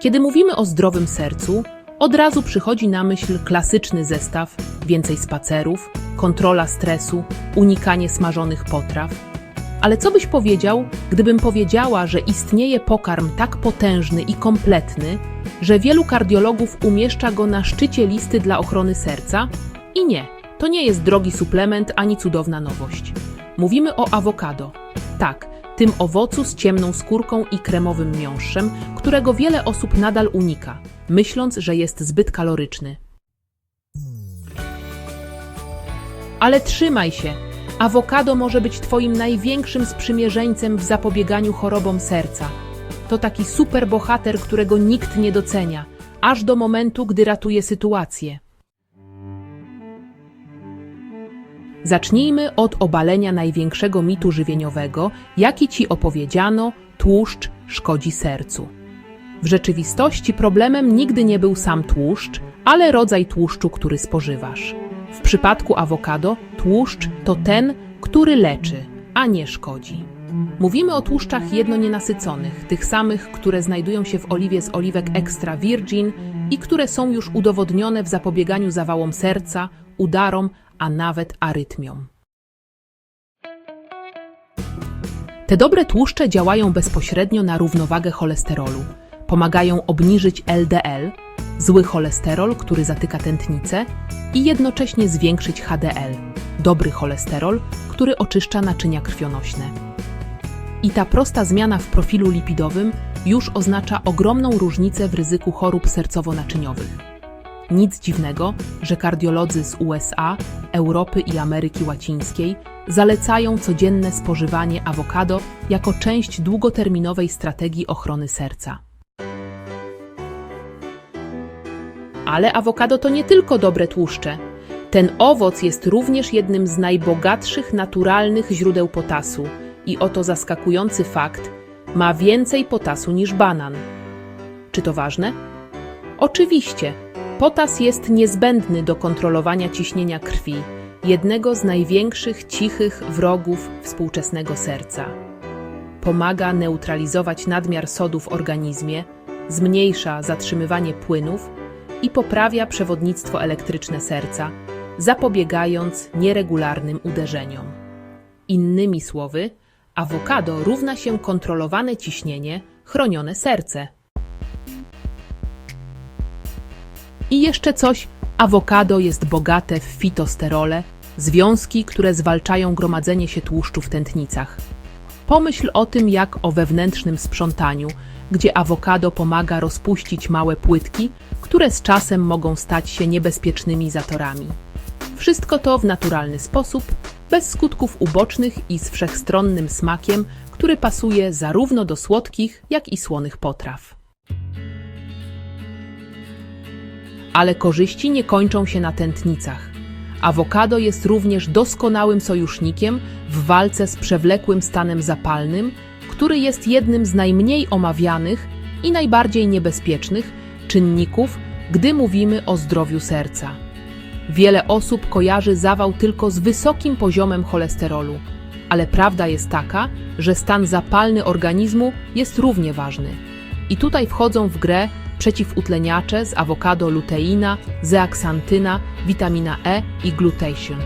Kiedy mówimy o zdrowym sercu, od razu przychodzi na myśl klasyczny zestaw: więcej spacerów, kontrola stresu, unikanie smażonych potraw. Ale co byś powiedział, gdybym powiedziała, że istnieje pokarm tak potężny i kompletny, że wielu kardiologów umieszcza go na szczycie listy dla ochrony serca? I nie, to nie jest drogi suplement ani cudowna nowość. Mówimy o awokado. Tak, tym owocu z ciemną skórką i kremowym miąższem, którego wiele osób nadal unika, myśląc, że jest zbyt kaloryczny. Ale trzymaj się! Awokado może być Twoim największym sprzymierzeńcem w zapobieganiu chorobom serca. To taki superbohater, którego nikt nie docenia, aż do momentu, gdy ratuje sytuację. Zacznijmy od obalenia największego mitu żywieniowego, jaki ci opowiedziano: tłuszcz szkodzi sercu. W rzeczywistości problemem nigdy nie był sam tłuszcz, ale rodzaj tłuszczu, który spożywasz. W przypadku awokado tłuszcz to ten, który leczy, a nie szkodzi. Mówimy o tłuszczach jednonienasyconych, tych samych, które znajdują się w oliwie z oliwek extra virgin i które są już udowodnione w zapobieganiu zawałom serca, udarom, a nawet arytmiom. Te dobre tłuszcze działają bezpośrednio na równowagę cholesterolu. Pomagają obniżyć LDL, zły cholesterol, który zatyka tętnicę, i jednocześnie zwiększyć HDL, dobry cholesterol, który oczyszcza naczynia krwionośne. I ta prosta zmiana w profilu lipidowym już oznacza ogromną różnicę w ryzyku chorób sercowo-naczyniowych. Nic dziwnego, że kardiolodzy z USA, Europy i Ameryki Łacińskiej zalecają codzienne spożywanie awokado jako część długoterminowej strategii ochrony serca. Ale awokado to nie tylko dobre tłuszcze. Ten owoc jest również jednym z najbogatszych naturalnych źródeł potasu i oto zaskakujący fakt, ma więcej potasu niż banan. Czy to ważne? Oczywiście, Potas jest niezbędny do kontrolowania ciśnienia krwi, jednego z największych cichych wrogów współczesnego serca. Pomaga neutralizować nadmiar sodu w organizmie, zmniejsza zatrzymywanie płynów i poprawia przewodnictwo elektryczne serca, zapobiegając nieregularnym uderzeniom. Innymi słowy, awokado równa się kontrolowane ciśnienie, chronione serce. I jeszcze coś, awokado jest bogate w fitosterole, związki, które zwalczają gromadzenie się tłuszczu w tętnicach. Pomyśl o tym jak o wewnętrznym sprzątaniu, gdzie awokado pomaga rozpuścić małe płytki, które z czasem mogą stać się niebezpiecznymi zatorami. Wszystko to w naturalny sposób, bez skutków ubocznych i z wszechstronnym smakiem, który pasuje zarówno do słodkich, jak i słonych potraw. Ale korzyści nie kończą się na tętnicach. Awokado jest również doskonałym sojusznikiem w walce z przewlekłym stanem zapalnym, który jest jednym z najmniej omawianych i najbardziej niebezpiecznych czynników, gdy mówimy o zdrowiu serca. Wiele osób kojarzy zawał tylko z wysokim poziomem cholesterolu, ale prawda jest taka, że stan zapalny organizmu jest równie ważny. I tutaj wchodzą w grę przeciwutleniacze z awokado luteina, zeaksantyna, witamina E i glutation.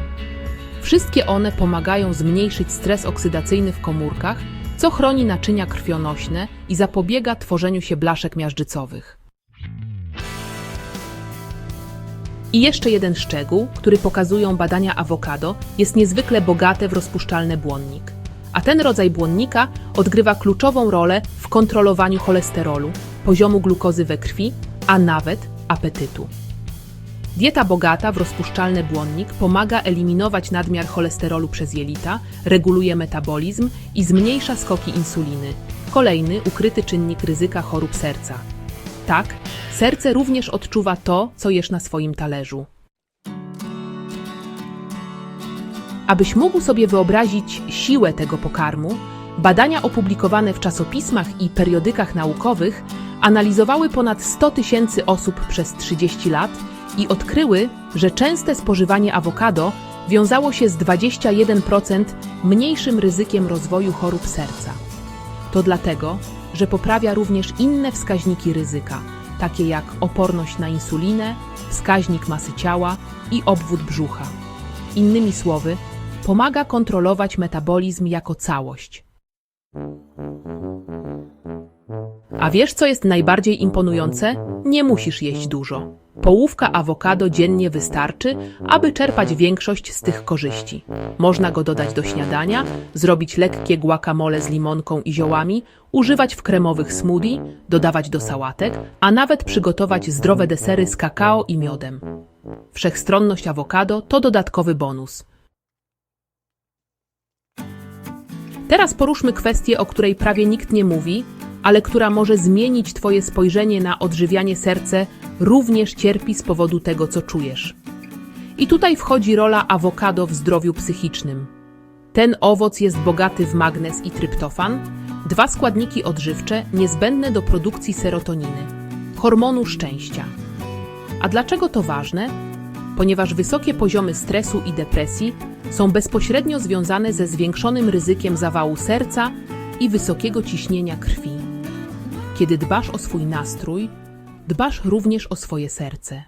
Wszystkie one pomagają zmniejszyć stres oksydacyjny w komórkach, co chroni naczynia krwionośne i zapobiega tworzeniu się blaszek miażdżycowych. I jeszcze jeden szczegół, który pokazują badania awokado, jest niezwykle bogate w rozpuszczalny błonnik. A ten rodzaj błonnika odgrywa kluczową rolę w kontrolowaniu cholesterolu, poziomu glukozy we krwi, a nawet apetytu. Dieta bogata w rozpuszczalny błonnik pomaga eliminować nadmiar cholesterolu przez jelita, reguluje metabolizm i zmniejsza skoki insuliny. Kolejny ukryty czynnik ryzyka chorób serca. Tak, serce również odczuwa to, co jesz na swoim talerzu. Abyś mógł sobie wyobrazić siłę tego pokarmu, badania opublikowane w czasopismach i periodykach naukowych analizowały ponad 100 tysięcy osób przez 30 lat i odkryły, że częste spożywanie awokado wiązało się z 21% mniejszym ryzykiem rozwoju chorób serca. To dlatego, że poprawia również inne wskaźniki ryzyka, takie jak oporność na insulinę, wskaźnik masy ciała i obwód brzucha. Innymi słowy, pomaga kontrolować metabolizm jako całość. A wiesz, co jest najbardziej imponujące? Nie musisz jeść dużo. Połówka awokado dziennie wystarczy, aby czerpać większość z tych korzyści. Można go dodać do śniadania, zrobić lekkie guacamole z limonką i ziołami, używać w kremowych smoothie, dodawać do sałatek, a nawet przygotować zdrowe desery z kakao i miodem. Wszechstronność awokado to dodatkowy bonus. Teraz poruszmy kwestię, o której prawie nikt nie mówi, ale która może zmienić Twoje spojrzenie na odżywianie serce, również cierpi z powodu tego, co czujesz. I tutaj wchodzi rola awokado w zdrowiu psychicznym. Ten owoc jest bogaty w magnez i tryptofan, dwa składniki odżywcze niezbędne do produkcji serotoniny, hormonu szczęścia. A dlaczego to ważne? Ponieważ wysokie poziomy stresu i depresji są bezpośrednio związane ze zwiększonym ryzykiem zawału serca i wysokiego ciśnienia krwi. Kiedy dbasz o swój nastrój, dbasz również o swoje serce.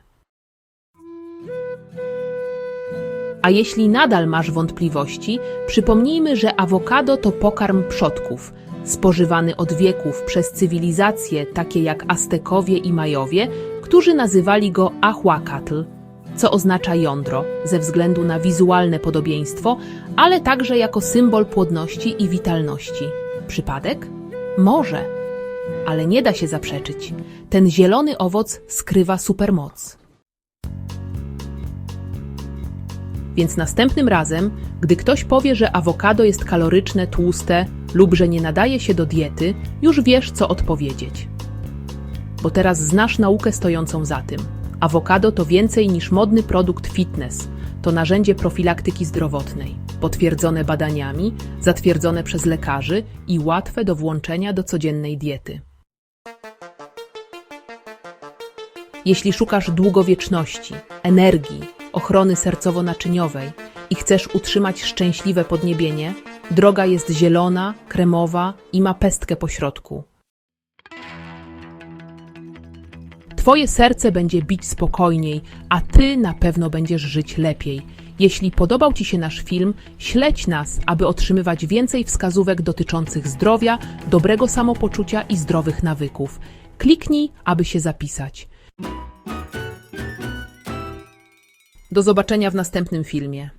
A jeśli nadal masz wątpliwości, przypomnijmy, że awokado to pokarm przodków, spożywany od wieków przez cywilizacje takie jak Aztekowie i Majowie, którzy nazywali go ahuacatl, co oznacza jądro, ze względu na wizualne podobieństwo, ale także jako symbol płodności i witalności. Przypadek? Może, ale nie da się zaprzeczyć. Ten zielony owoc skrywa supermoc. Więc następnym razem, gdy ktoś powie, że awokado jest kaloryczne, tłuste lub że nie nadaje się do diety, już wiesz, co odpowiedzieć. Bo teraz znasz naukę stojącą za tym. Awokado to więcej niż modny produkt fitness. To narzędzie profilaktyki zdrowotnej, potwierdzone badaniami, zatwierdzone przez lekarzy i łatwe do włączenia do codziennej diety. Jeśli szukasz długowieczności, energii, ochrony sercowo-naczyniowej i chcesz utrzymać szczęśliwe podniebienie, droga jest zielona, kremowa i ma pestkę po środku. Twoje serce będzie bić spokojniej, a ty na pewno będziesz żyć lepiej. Jeśli podobał Ci się nasz film, śledź nas, aby otrzymywać więcej wskazówek dotyczących zdrowia, dobrego samopoczucia i zdrowych nawyków. Kliknij, aby się zapisać. Do zobaczenia w następnym filmie.